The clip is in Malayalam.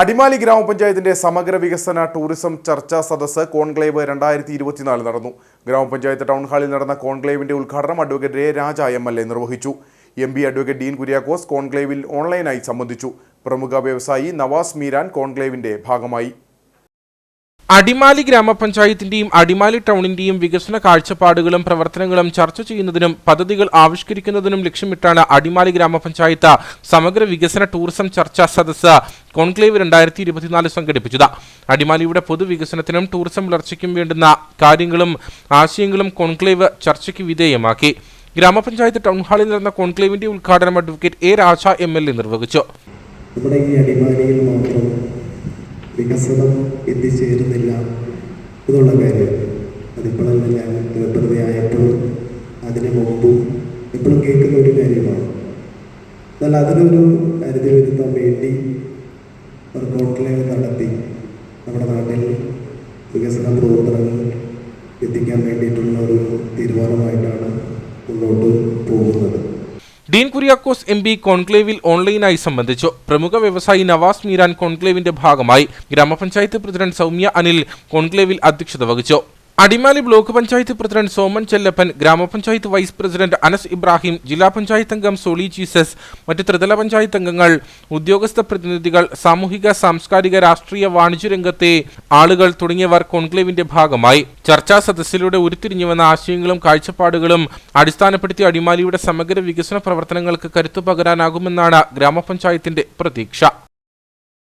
അടിമാലി ഗ്രാമപഞ്ചായത്തിന്റെ സമഗ്ര വികസന ടൂറിസം ചർച്ചാ സദസ് കോൺക്ലേവ് രണ്ടായിരത്തി ഇരുപത്തിനാല് നടന്നു. ഗ്രാമപഞ്ചായത്ത് ടൗൺ ഹാളിൽ നടന്ന കോൺക്ലേവിന്റെ ഉദ്ഘാടനം അഡ്വക്കേറ്റ് രേ രാജ എം എൽ എ നിർവഹിച്ചു. M P advocate Dean Kuriakose കോൺക്ലേവിൽ ഓൺലൈനായി സംബന്ധിച്ചു. പ്രമുഖ വ്യവസായി നവാസ് മീരാൻ കോൺക്ലേവിന്റെ ഭാഗമായി. അടിമാലി ഗ്രാമപഞ്ചായത്തിന്റെയും അടിമാലി ടൗണിന്റെയും വികസന കാഴ്ചപ്പാടുകളും പ്രവർത്തനങ്ങളും ചർച്ച ചെയ്യുന്നതിനും പദ്ധതികൾ ആവിഷ്കരിക്കുന്നതിനും ലക്ഷ്യമിട്ടാണ് അടിമാലി ഗ്രാമപഞ്ചായത്ത് സമഗ്ര വികസന ടൂറിസം ചർച്ചാ സദസ്സ് കോൺക്ലേവ് രണ്ടായിരത്തി ഇരുപത്തിനാല് സംഘടിപ്പിച്ചത്. അടിമാലിയുടെ പൊതുവികസനത്തിനും ടൂറിസം വളർച്ചയ്ക്കും വേണ്ടുന്ന കാര്യങ്ങളും ആശയങ്ങളും കോൺക്ലേവ് ചർച്ചയ്ക്ക് വിധേയമാക്കി. ഗ്രാമപഞ്ചായത്ത് ടൗൺ ഹാളിൽ നടന്ന കോൺക്ലേവിന്റെ ഉദ്ഘാടനം advocate A Raja M L A നിർവഹിച്ചു. ഈ അടിമാലിയിൽ മാത്രം വികസനം എത്തിച്ചേരുന്നില്ല. എന്നുള്ള കാര്യം. അതിപ്പോഴല്ല ഞാൻ ജനപ്രതിയായപ്പോഴും അതിന് മുമ്പും എപ്പോഴും കേൾക്കുന്ന ഒരു കാര്യമാണ്. എന്നാൽ അതിനൊരു കരുതി വരുത്താൻ വേണ്ടി കോൺക്ലേവ് നടത്തി നമ്മുടെ നാട്ടിൽ വികസന പ്രവർത്തനങ്ങൾ എത്തിക്കാൻ വേണ്ടിയിട്ടുള്ള ഒരു തീരുമാനമായിട്ടാണ് മുന്നോട്ട് പോകുന്നത്. ഡീൻ കുര്യാക്കോസ് എം പി കോൺക്ലേവിൽ ഓൺലൈനായി സംബന്ധിച്ചു. പ്രമുഖ വ്യവസായി നവാസ് മീരാൻ കോൺക്ലേവിന്റെ ഭാഗമായി ഗ്രാമപഞ്ചായത്ത് പ്രസിഡന്റ് സൗമ്യ അനിൽ കോൺക്ലേവിൽ അധ്യക്ഷത വഹിച്ചു. അടിമാലി ബ്ലോക്ക് പഞ്ചായത്ത് പ്രസിഡന്റ് സോമൻ ചെല്ലപ്പൻ ഗ്രാമപഞ്ചായത്ത് വൈസ് പ്രസിഡന്റ് അനസ് ഇബ്രാഹിം ജില്ലാ പഞ്ചായത്ത് അംഗം സോളി ജീസസ് മറ്റ് ത്രിതല പഞ്ചായത്ത് അംഗങ്ങൾ ഉദ്യോഗസ്ഥ പ്രതിനിധികൾ സാമൂഹിക സാംസ്കാരിക രാഷ്ട്രീയ വാണിജ്യ രംഗത്തെ ആളുകൾ തുടങ്ങിയവർ കോൺക്ലേവിന്റെ ഭാഗമായി. ചർച്ചാ സദസ്സിലൂടെ ഉരുത്തിരിഞ്ഞുവന്ന ആശയങ്ങളും കാഴ്ചപ്പാടുകളും അടിസ്ഥാനപ്പെടുത്തി അടിമാലിയുടെ സമഗ്ര വികസന പ്രവർത്തനങ്ങൾക്ക് കരുത്തു പകരാനാകുമെന്നാണ് ഗ്രാമപഞ്ചായത്തിന്റെ പ്രതീക്ഷ.